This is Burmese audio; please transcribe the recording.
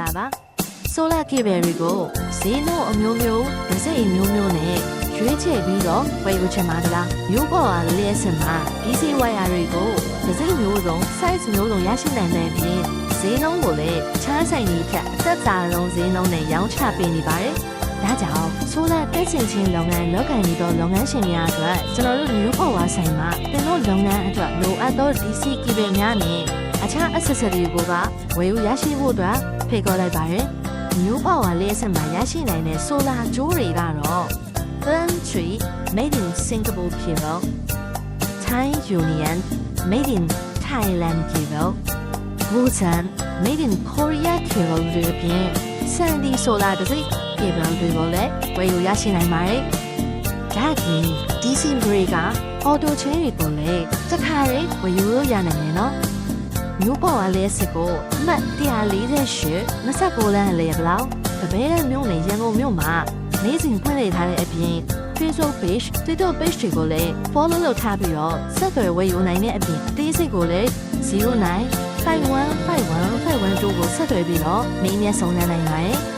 ္ဂလာပါဆိုလာကေဘယ်တွေကိုဈေးနှုန်းအမျိုးမျိုးဒစိအမျိုးမျိုးနဲ့ရွေးချယ်ပြီးတော့ဝယ်ယူချင်ပါတလားမျိုးပေါ်ကလျှက်စင်မှာ DC wire တွေကိုဒစိမျိုးစုံ size မျိုးစုံရရှိနိုင်တဲ့အပြင်ဈေးနှုန်းကိုလည်းချမ်းဆိုင်တွေထက်အသက်သာဆုံးဈေးနှုန်းနဲ့ရောင်းချပေးနေပါတယ်ဒါကြောင့်ဆိုလာတက်ဆင်ချင်းလုပ်ငန်းလုပ်ကိုင်နေသောလုပ်ငန်းရှင်များအတွက်ကျွန်တော်တို့မျိုးပေါ်ဝါဆိုင်မှာတင်တို့လုပ်ငန်းအတွက်လိုအပ်သော DC ကီဘယ်များနဲ့ အခြား accessory ကိုကဝယ်ယူရရှိဖို့အတွက်ဖိတ်ခေါ်လိုက်ပါတယ်။ New Power လေးစမှာရရှိနိုင်တဲ့ solar ကြိုးတွေကတော့ Burn Tree Made in Singapore Cable Thai Union Made in Thailand Cable Wuhan Made in Korea Cable တွေအပြင် Sandy Solar တစ်စိတ် cable တွေကိုလည်းဝယ်ယူရရှိနိုင်ပါတယ်။ဒါ့အပြင် DC break က auto chain တွေကိုလည်းတစ်ခါလေးဝယ်ယူလို့ရနိုင်တယ်နော်။ မျိုးပေါ်ကလည်းစစ်ကိုအမှတ်148 29လမ်းလေဘလောက်တပည့်တဲ့မြို့နယ်ရန်ကုန်မြို့မှာနေ့စဉ်ဖွင့်လှစ်ထားတဲ့အပြင် Facebook page, TikTok page တွေကိုလည်း follow လုပ်ထားပြီးတော့ဆက်သွယ်ဝယ်ယူနိုင်တဲ့အပြင်အသေးစိတ်ကိုလည်း09 515151တို့ကိုဆက်သွယ်ပြီးတော့မင်းမြတ်ဆုံးနိုင်နိုင်ပါတယ်